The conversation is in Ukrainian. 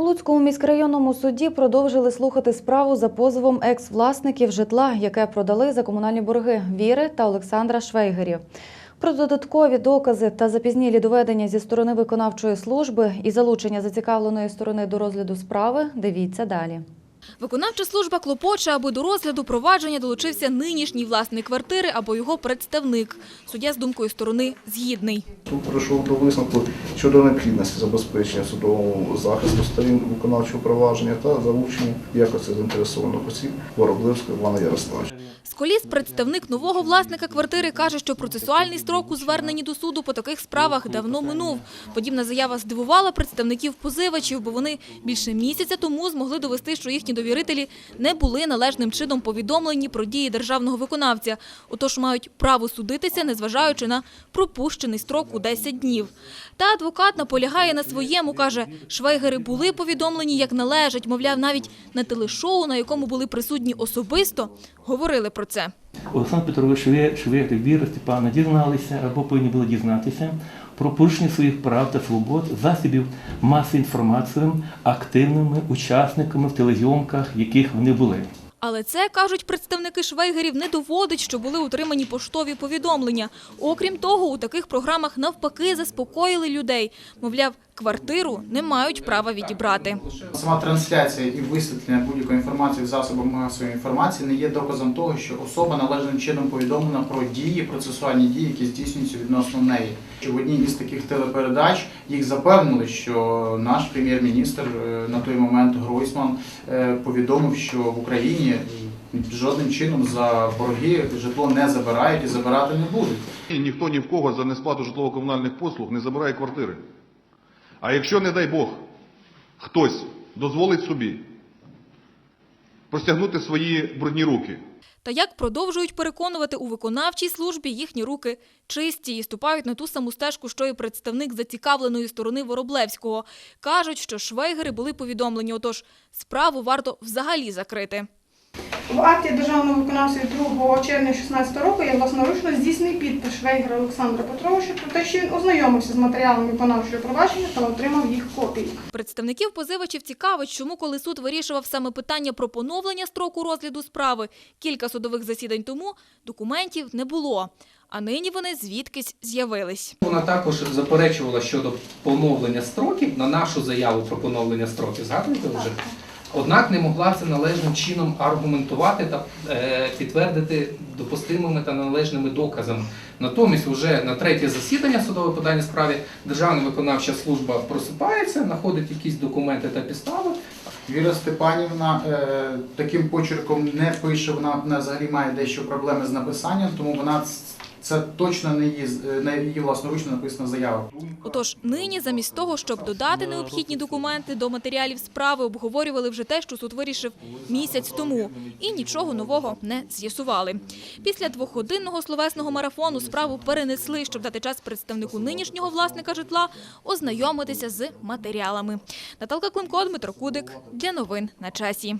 У Луцькому міськрайонному суді продовжили слухати справу за позовом екс-власників житла, яке продали за комунальні борги Віри та Олександра Швейгерів. Про додаткові докази та запізнілі доведення зі сторони виконавчої служби і залучення зацікавленої сторони до розгляду справи дивіться далі. Виконавча служба клопоче, аби до розгляду провадження долучився нинішній власник квартири або його представник. Суддя з думкою сторони згідний. Суд прийшов до висновку щодо необхідності забезпечення судового захисту сторін виконавчого провадження та залучення якості заінтересованих осіб Вороблевського Івана Ярославовича. Сколіс, представник нового власника квартири, каже, що процесуальний строк у зверненні до суду по таких справах давно минув. Подібна заява здивувала представників позивачів, бо вони більше місяця тому змогли довести, що їхні довірителі не були належним чином повідомлені про дії державного виконавця. Отож мають право судитися, незважаючи на пропущений строк у 10 днів. Та адвокат наполягає на своєму, каже, швейгери були повідомлені як належать, мовляв, навіть на телешоу, на якому були присутні особисто, говорили про це. Олександр Петрович Шве- Швеєр і Віра Степана дізналися або повинні були дізнатися про порушення своїх прав та свобод засобів маси інформації активними учасниками в телегіомках, яких вони були. Але це, кажуть представники швейгерів, не доводить, що були утримані поштові повідомлення. Окрім того, у таких програмах навпаки заспокоїли людей. Мовляв, квартиру не мають права відібрати. Сама трансляція і висвітлення будь-якої інформації в засобах масової інформації не є доказом того, що особа належним чином повідомлена про дії, процесуальні дії, які здійснюються відносно неї. В одній із таких телепередач їх запевнили, що наш прем'єр-міністр е, на той момент Гройсман е, повідомив, що в Україні жодним чином за борги житло не забирають і забирати не будуть. І ніхто ні в кого за несплату житлово-комунальних послуг не забирає квартири. А якщо, не дай Бог, хтось дозволить собі простягнути свої брудні руки Та як продовжують переконувати у виконавчій службі, їхні руки чисті і ступають на ту саму стежку, що і представник зацікавленої сторони Вороблевського. Кажуть, що швейгери були повідомлені, отож справу варто взагалі закрити. В акті державного виконавця від 2 червня 2016 року є власноручно здійснений підпис Швейгера Олександра Петровича про те, що він ознайомився з матеріалами виконавчого провадження та отримав їх копії. Представників позивачів цікавить, чому коли суд вирішував саме питання про поновлення строку розгляду справи кілька судових засідань тому, документів не було. А нині вони звідкись з'явились. Вона також заперечувала щодо поновлення строків на нашу заяву про поновлення строків. Згадуєте вже? Однак не могла це належним чином аргументувати та е, підтвердити допустимими та належними доказами. Натомість, вже на третє засідання судове по даній справі Державна виконавча служба просипається, знаходить якісь документи та підстави. Віра Степанівна е, таким почерком не пише, вона, взагалі має дещо проблеми з написанням, тому вона це точно не її, е, не її власноручно написана заява. Отож, нині замість того, щоб додати необхідні документи до матеріалів справи, обговорювали вже те, що суд вирішив місяць тому, і нічого нового не з'ясували. Після двохгодинного словесного марафону справу перенесли, щоб дати час представнику нинішнього власника житла ознайомитися з матеріалами. Наталка Климко, Дмитро Кудик для новин на часі.